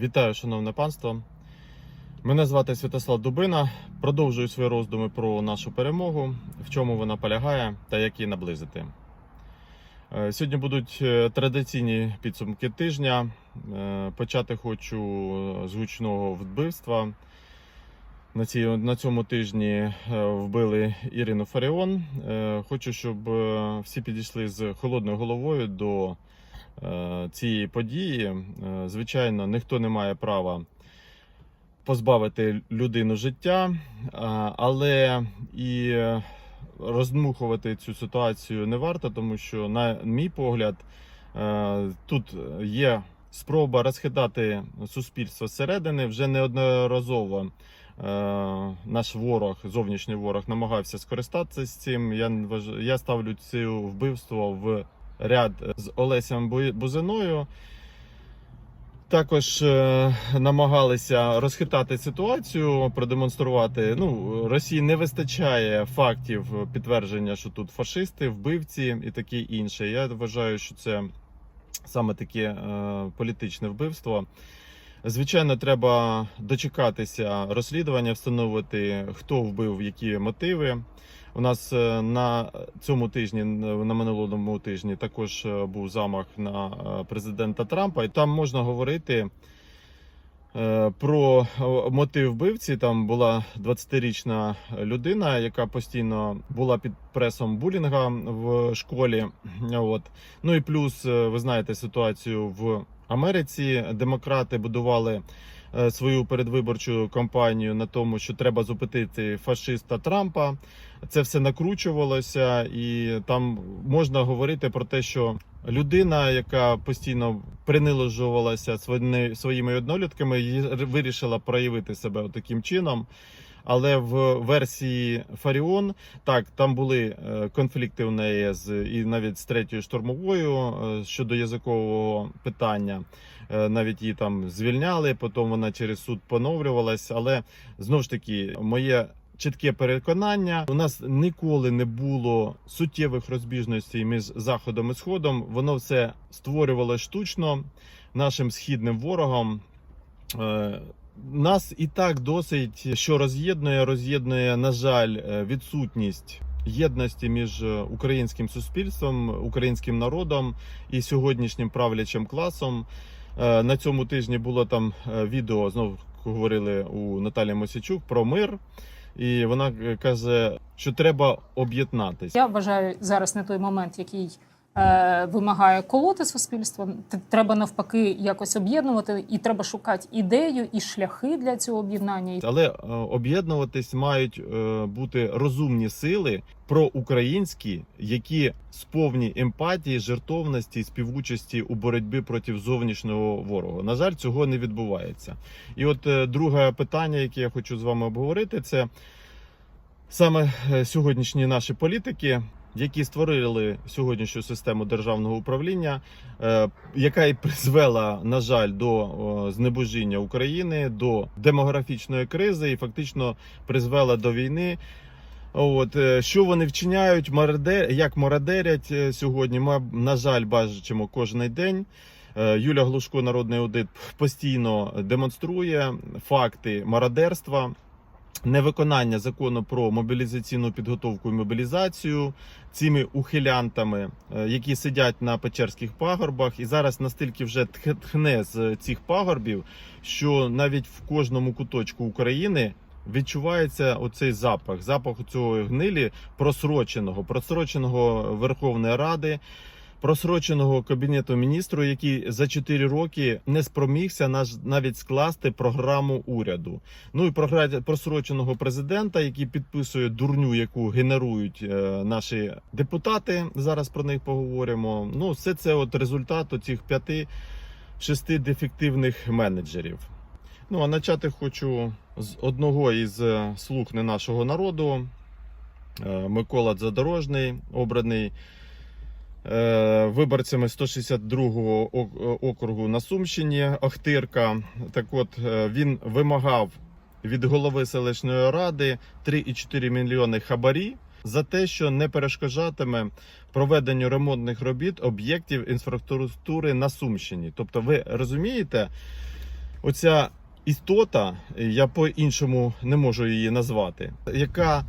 Вітаю, шановне панство. Мене звати Святослав Дубина. Продовжую свої роздуми про нашу перемогу, в чому вона полягає та як її наблизити. Е, Сьогодні будуть е, традиційні підсумки тижня. Е, Почати хочу з гучного вбивства. На, цій, на цьому тижні вбили Ірину Фаріон. Хочу, щоб всі підійшли з холодною головою до цієї події. Е, Звичайно, ніхто не має права позбавити людину життя, але і е, роздмухувати цю ситуацію не варто, тому що, на мій погляд, е, тут є спроба розхитати суспільство зсередини вже неодноразово. е, Наш ворог, зовнішній ворог, намагався скористатися з цим. Я я ставлю це вбивство в ряд з Олесем Бузиною. Також е, намагалися розхитати ситуацію, продемонструвати. Ну, Росії не вистачає фактів підтвердження, що тут фашисти, вбивці і таке інше. Я вважаю, що це саме таке е, політичне вбивство. Звичайно, треба дочекатися розслідування, встановити, хто вбив, які мотиви. У нас е, на цьому тижні, на минулому тижні, також е, був замах на е, президента Трампа, і там можна говорити про мотив вбивці. Там була 20-річна людина, яка постійно була під пресом булінга в школі. От. Ну і плюс, ви знаєте ситуацію в Америці. Демократи будували свою передвиборчу кампанію на тому, що треба зупинити фашиста Трампа. Це все накручувалося, і там можна говорити про те, що людина, яка постійно принилежувалася своїми- однолітками, вирішила проявити себе таким чином. Але в версії Фаріон так там були е, конфлікти в неї з і навіть з третьою штурмовою е, щодо язикового питання. Е, Навіть її там звільняли, потім вона через суд поновлювалась. Але знову ж таки, моє чітке переконання: у нас ніколи не було суттєвих розбіжностей між заходом і сходом. Воно все створювало штучно нашим східним ворогом. Нас і так досить, що роз'єднує, роз'єднує, на жаль, е, відсутність єдності між е, українським суспільством, українським народом і сьогоднішнім правлячим класом. Е, На цьому тижні було там відео, знову говорили у Наталі Мосічук про мир. І вона каже, що треба об'єднатися. Я вважаю зараз не той момент, який вимагає колоти суспільство. Треба навпаки якось об'єднувати, і треба шукати ідею і шляхи для цього об'єднання. Але е, об'єднуватись мають е, бути розумні сили проукраїнські, які сповні емпатії, жертовності співучасті у боротьбі проти зовнішнього ворога. На жаль, цього не відбувається. І от е, друге питання, яке я хочу з вами обговорити, це саме е, сьогоднішні наші політики. Які створили сьогоднішню систему державного управління, е, яка і призвела, на жаль, до знебожіння України, до демографічної кризи і фактично призвела до війни. От е, що вони вчиняють, як мародерять е, сьогодні. Ми, на жаль, бачимо кожен день. Юля Глушко, народний аудит, постійно демонструє факти мародерства. Невиконання закону про мобілізаційну підготовку і мобілізацію цими ухилянтами, е, які сидять на Печерських пагорбах, і зараз настільки вже тх- тхне з цих пагорбів, що навіть в кожному куточку України відчувається оцей запах, запах цього гнилі просроченого, просроченого Верховної Ради. Просроченого кабінету міністру, який за 4 роки не спромігся навіть скласти програму уряду. Ну і просроченого президента, який підписує дурню, яку генерують е, наші депутати. Зараз про них поговоримо. Ну, все це от результат цих п'яти шести дефективних менеджерів. Ну а почати хочу з одного із е, слуг не нашого народу. Е, Микола Задорожний, обраний виборцями 162-го ок- округу на Сумщині Охтирка. Так от е, він вимагав від голови селищної ради 3,4 мільйони хабарі за те, що не перешкоджатиме проведенню ремонтних робіт об'єктів інфраструктури на Сумщині. Тобто, ви розумієте, оця істота, я по-іншому не можу її назвати, яка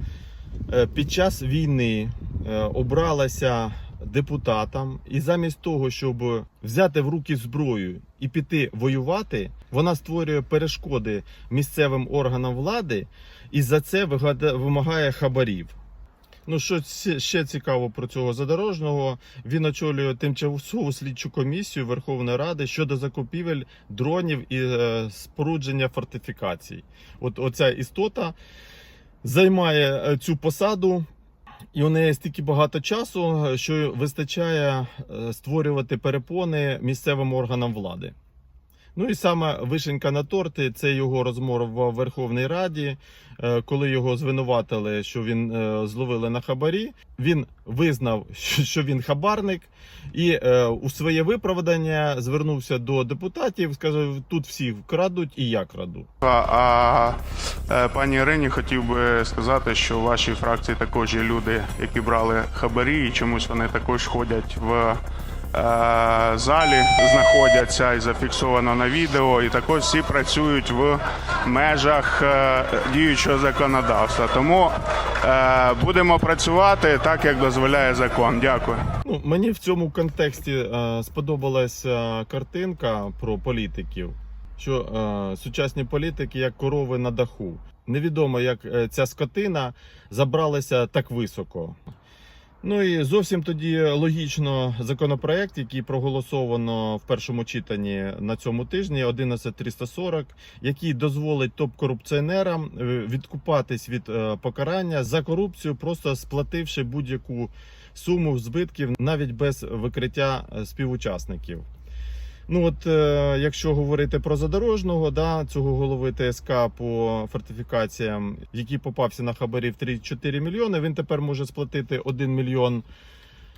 е, під час війни е, обралася депутатом, і замість того, щоб взяти в руки зброю і піти воювати, вона створює перешкоди місцевим органам влади і за це вимагає хабарів. Ну, що ще цікаво про цього задорожного, він очолює тимчасову слідчу комісію Верховної Ради щодо закупівель дронів і е, спорудження фортифікацій. От оця істота займає е, цю посаду, і у неї стільки багато часу, що вистачає е, створювати перепони місцевим органам влади. Ну і саме вишенька на торти це його розмова в Верховній Раді, е, коли його звинуватили, що він е, зловили на хабарі. Він визнав, що він хабарник, і е, у своє виправдання звернувся до депутатів. сказав: тут всі крадуть, і я краду. А, а пані Ірині хотів би сказати, що в вашій фракції також є люди, які брали хабарі, і чомусь вони також ходять в залі, знаходяться і зафіксовано на відео. І також всі працюють в межах е, діючого законодавства. Тому е, будемо працювати так, як дозволяє закон. Дякую. Ну, мені в цьому контексті е, сподобалася картинка про політиків, що е, сучасні політики як корови на даху. Невідомо, як е, ця скотина забралася так високо. Ну і зовсім тоді логічно законопроект, який проголосовано в першому читанні на цьому тижні, 11340, який дозволить топ-корупціонерам е, відкупатись від е, покарання за корупцію, просто сплативши будь-яку суму збитків навіть без викриття е, співучасників. Ну от е, якщо говорити про задорожного, да, цього голови ТСК по фортифікаціям, який попався на хабарі в 3-4 мільйони, він тепер може сплатити 1 мільйон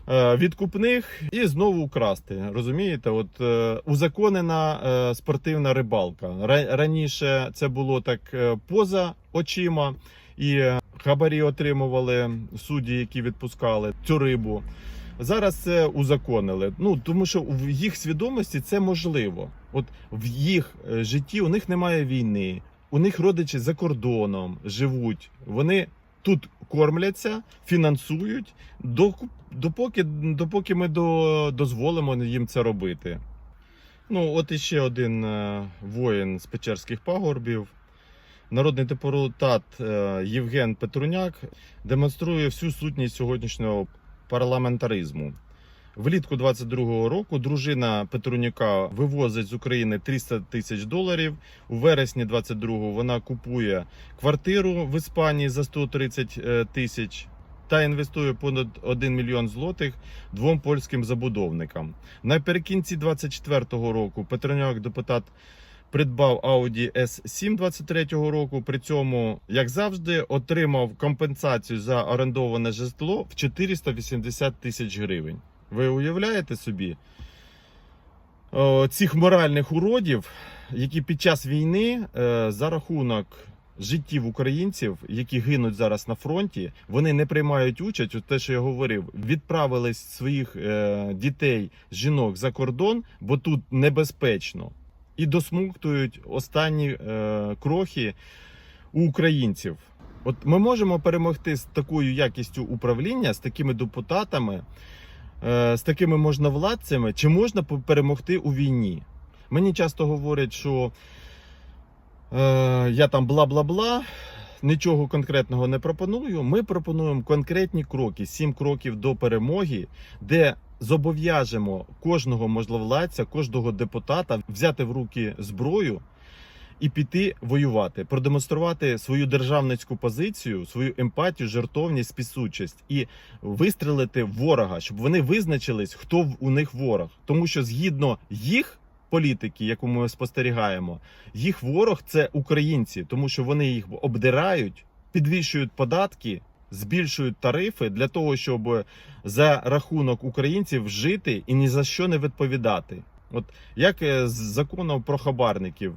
е, відкупних і знову украсти. Розумієте, от е, узаконена е, спортивна рибалка. Раніше це було так е, поза очима, і е, хабарі отримували судді, які відпускали цю рибу. Зараз це узаконили. Ну тому що в їх свідомості це можливо. От в їх е, житті у них немає війни, у них родичі за кордоном живуть. Вони тут кормляться, фінансують, допоки, допоки ми до, дозволимо їм це робити. Ну, от іще один е, воїн з Печерських пагорбів. Народний депутат е, Євген Петруняк демонструє всю сутність сьогоднішнього парламентаризму. Влітку 22-го року дружина Петруняка вивозить з України 300 тисяч доларів. У вересні 22-го вона купує квартиру в Іспанії за 130 е, тисяч та інвестує понад 1 мільйон злотих двом польським забудовникам. Наприкінці 24-го року Петруняк депутат придбав Audi S7 23-го року. При цьому, як завжди, отримав компенсацію за орендоване житло в 480 тисяч гривень. Ви уявляєте собі цих моральних уродів, які під час війни е, за рахунок життів українців, які гинуть зараз на фронті, вони не приймають участь у те, що я говорив, відправили своїх е, дітей, жінок за кордон, бо тут небезпечно, і досмуктують останні е, крохи у українців. От ми можемо перемогти з такою якістю управління, з такими депутатами, е, з такими можновладцями, чи можна перемогти у війні? Мені часто говорять, що е, я там бла-бла-бла, нічого конкретного не пропоную. Ми пропонуємо конкретні кроки, сім кроків до перемоги, де зобов'яжемо кожного можновладця, кожного депутата взяти в руки зброю і піти воювати, продемонструвати свою державницьку позицію, свою емпатію, жертовність, спісучість і вистрелити в ворога, щоб вони визначились, хто у них ворог. Тому що згідно їх політики, яку ми спостерігаємо, їх ворог це українці, тому що вони їх обдирають, підвищують податки. Збільшують тарифи для того, щоб за рахунок українців жити і ні за що не відповідати. От як е, з законом про хабарників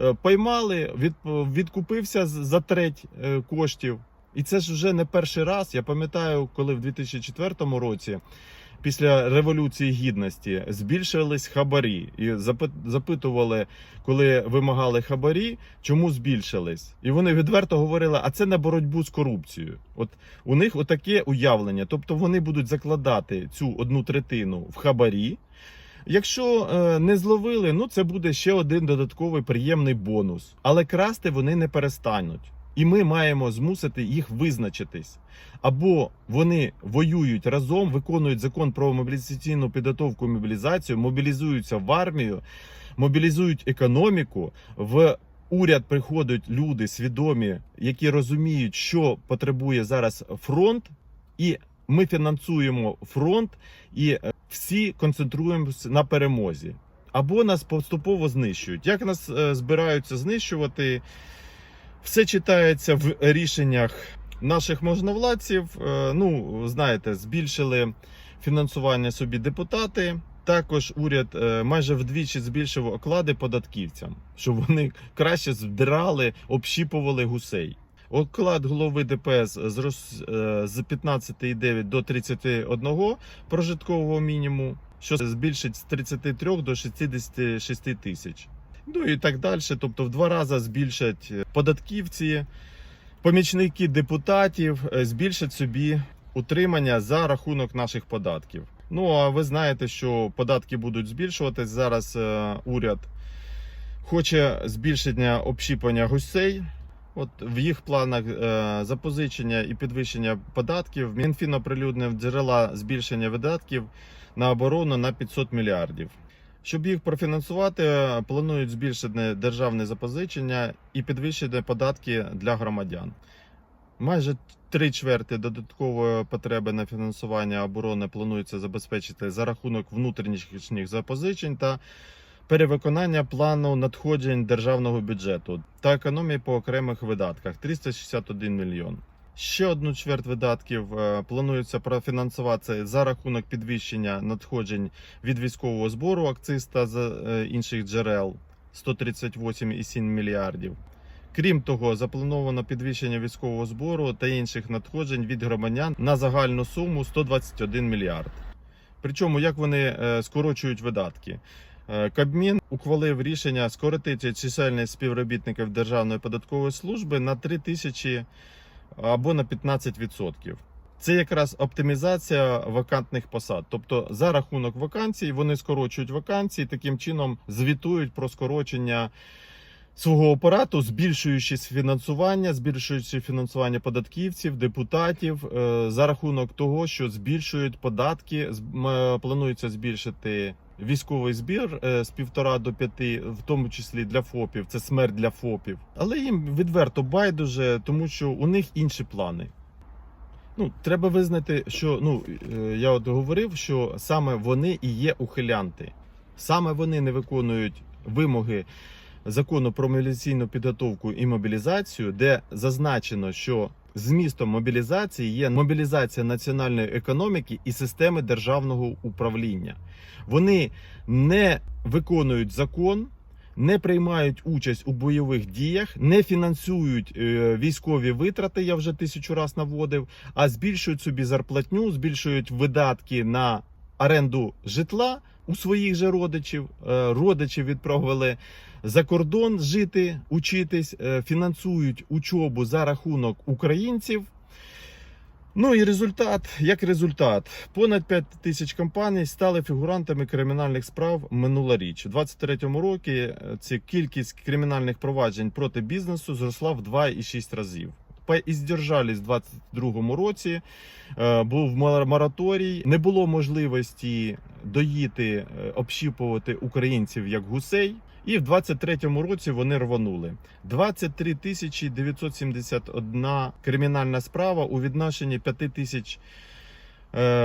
Е, поймали, від, відкупився за треть е, коштів. І це ж вже не перший раз. Я пам'ятаю, коли в 2004 році після революції гідності збільшились хабарі і запит- запитували, коли вимагали хабарі, чому збільшились. І вони відверто говорили, а це на боротьбу з корупцією. От у них отаке уявлення. Тобто вони будуть закладати цю одну третину в хабарі. Якщо е, не зловили, ну це буде ще один додатковий приємний бонус. Але красти вони не перестануть. І ми маємо змусити їх визначитись. Або вони воюють разом, виконують закон про мобілізаційну підготовку і мобілізацію, мобілізуються в армію, мобілізують економіку. В уряд приходять люди свідомі, які розуміють, що потребує зараз фронт, і ми фінансуємо фронт і е, всі концентруємося на перемозі. Або нас поступово знищують. Як нас е, збираються знищувати? Все читається в рішеннях наших можновладців. Е, Ну, знаєте, збільшили фінансування собі депутати. Також уряд е, майже вдвічі збільшив оклади податківцям, щоб вони краще здирали, общіпували гусей. Оклад голови ДПС зрос е, з 15,9 до 31 прожиткового мінімуму, що збільшить з 33 до 66 тисяч. Ну і так далі. Тобто в два рази збільшать е, податківці, помічники депутатів е, збільшать собі утримання за рахунок наших податків. Ну а ви знаєте, що податки будуть збільшуватись. Зараз е, уряд хоче збільшення общіпання гусей. От в їх планах е, запозичення і підвищення податків Мінфін оприлюднив джерела збільшення видатків на оборону на 500 мільярдів. Щоб їх профінансувати, планують збільшити державне запозичення і підвищити податки для громадян. Майже три чверти додаткової потреби на фінансування оборони планується забезпечити за рахунок внутрішніх запозичень та перевиконання плану надходжень державного бюджету та економії по окремих видатках 361 мільйон. Ще одну чверть видатків е, планується профінансувати за рахунок підвищення надходжень від військового збору, акциз та з е, інших джерел 138,7 мільярдів. Крім того, заплановано підвищення військового збору та інших надходжень від громадян на загальну суму 121 мільярд. Причому як вони е, скорочують видатки? Кабмін ухвалив рішення скоротити чисельність співробітників Державної податкової служби на 3 тисячі або на 15%. Це якраз оптимізація вакантних посад. Тобто за рахунок вакансій вони скорочують вакансії, таким чином звітують про скорочення свого апарату, збільшуючи фінансування, збільшуючи фінансування податківців, депутатів е, за рахунок того, що збільшують податки. е, Планується збільшити військовий збір е, з півтора до п'яти, в тому числі для ФОПів. Це смерть для ФОПів. Але їм відверто байдуже, тому що у них інші плани. Ну, треба визнати, що ну е, я от говорив, що саме вони і є ухилянти. Саме вони не виконують вимоги закону про мобілізаційну підготовку і мобілізацію, де зазначено, що змістом мобілізації є мобілізація національної економіки і системи державного управління. Вони не виконують закон. Не приймають участь у бойових діях, не фінансують е, військові витрати. Я вже тисячу раз наводив, а збільшують собі зарплатню, збільшують видатки на оренду житла у своїх же родичів. Е, Родичі відправили за кордон жити, учитись, е, фінансують учобу за рахунок українців. Ну і результат, як результат, понад 5 тисяч компаній стали фігурантами кримінальних справ минулоріч. У 2023 році е, ця кількість кримінальних проваджень проти бізнесу зросла в 2,6 разів. Поіздержались в 2022 році, е, був мор- мораторій, не було можливості доїти, общіпувати українців як гусей. І в 23-му році вони рванули. 23 тисячі 971 кримінальна справа у відношенні 5 тисяч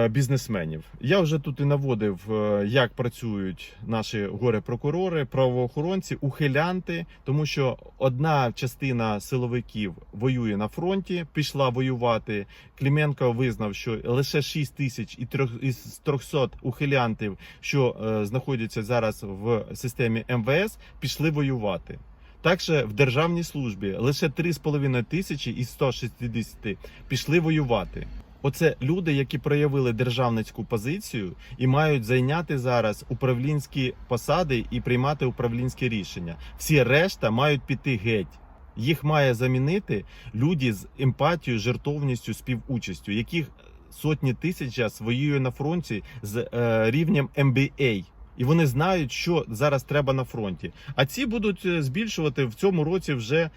бізнесменів. Я вже тут і наводив, е, як працюють наші горе-прокурори, правоохоронці, ухилянти, тому що одна частина силовиків воює на фронті, пішла воювати. Кліменко визнав, що лише 6 тисяч із 300 ухилянтів, що е, знаходяться зараз в системі МВС, пішли воювати. Також в державній службі лише 3,5 тисячі із 160 пішли воювати. Оце люди, які проявили державницьку позицію і мають зайняти зараз управлінські посади і приймати управлінські рішення. Всі решта мають піти геть. Їх має замінити люди з емпатією, жертовністю, співучастю, яких сотні тисяч воює на фронті з е, рівнем MBA. І вони знають, що зараз треба на фронті. А ці будуть е, збільшувати в цьому році вже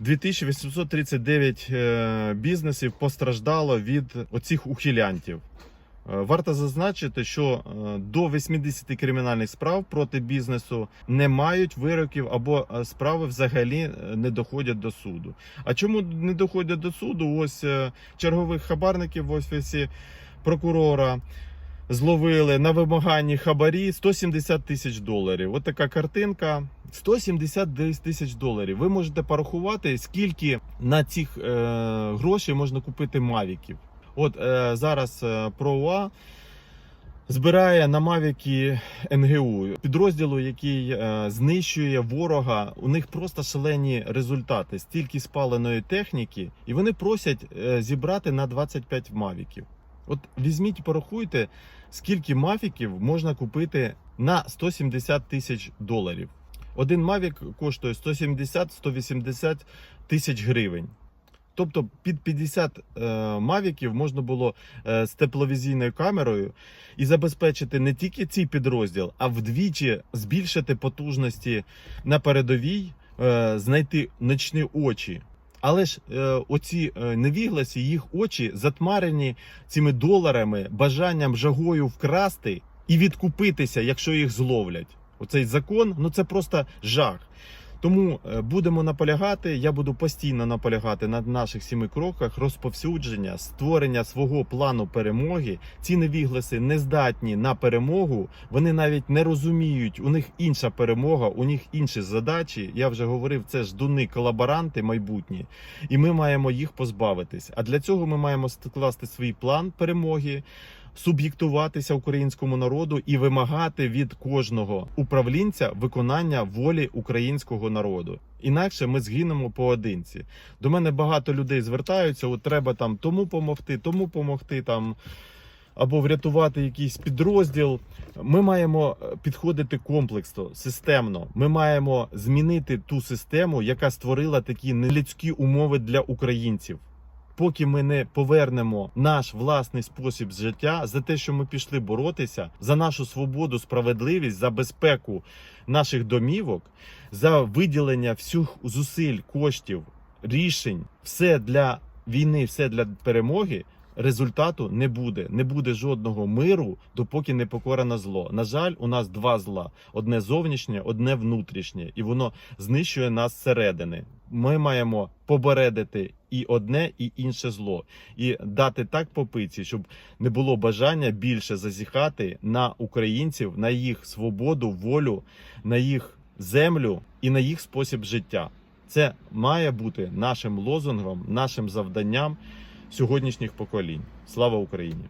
2839 е, бізнесів постраждало від оцих ухилянтів. Е, Варто зазначити, що е, до 80 кримінальних справ проти бізнесу не мають вироків або справи взагалі не доходять до суду. А чому не доходять до суду? Ось чергових хабарників в офісі прокурора зловили на вимаганні хабарі 170 тисяч доларів. От така картинка. 170 тисяч доларів. Ви можете порахувати, скільки на цих е, грошей можна купити мавіків. От е, зараз е, ПроУА збирає на Мавіки НГУ підрозділу, який е, знищує ворога. У них просто шалені результати, стільки спаленої техніки, і вони просять е, зібрати на 25 мавіків. От візьміть, порахуйте, скільки мафіків можна купити на 170 тисяч доларів. Один мавік коштує 170-180 тисяч гривень. Тобто під 50 е, мавіків можна було е, з тепловізійною камерою і забезпечити не тільки цей підрозділ, а вдвічі збільшити потужності на передовій, е, знайти ночні очі. Але ж е, оці е, невігласі, їх очі затмарені цими доларами, бажанням жагою вкрасти і відкупитися, якщо їх зловлять. Оцей закон, ну це просто жах. Тому е, будемо наполягати. Я буду постійно наполягати на наших сіми кроках розповсюдження, створення свого плану перемоги. Ці невігласи не здатні на перемогу. Вони навіть не розуміють. У них інша перемога, у них інші задачі. Я вже говорив, це ждуни колаборанти майбутні, і ми маємо їх позбавитись. А для цього ми маємо скласти свій план перемоги. Суб'єктуватися українському народу і вимагати від кожного управлінця виконання волі українського народу. Інакше ми згинемо поодинці. До мене багато людей звертаються. От треба там тому помогти, тому помогти там. Або врятувати якийсь підрозділ. Ми маємо е, підходити комплексно, системно. Ми маємо змінити ту систему, яка створила такі нелюдські умови для українців поки ми не повернемо наш власний спосіб життя за те, що ми пішли боротися за нашу свободу, справедливість, за безпеку наших домівок, за виділення всіх зусиль, коштів, рішень, все для війни, все для перемоги. Результату не буде, не буде жодного миру, допоки не покорено зло. На жаль, у нас два зла: одне зовнішнє, одне внутрішнє, і воно знищує нас зсередини. Ми маємо побередити і одне, і інше зло, і дати так попиці, щоб не було бажання більше зазіхати на українців, на їх свободу, волю, на їх землю і на їх спосіб життя. Це має бути нашим лозунгом, нашим завданням сьогоднішніх поколінь. Слава Україні!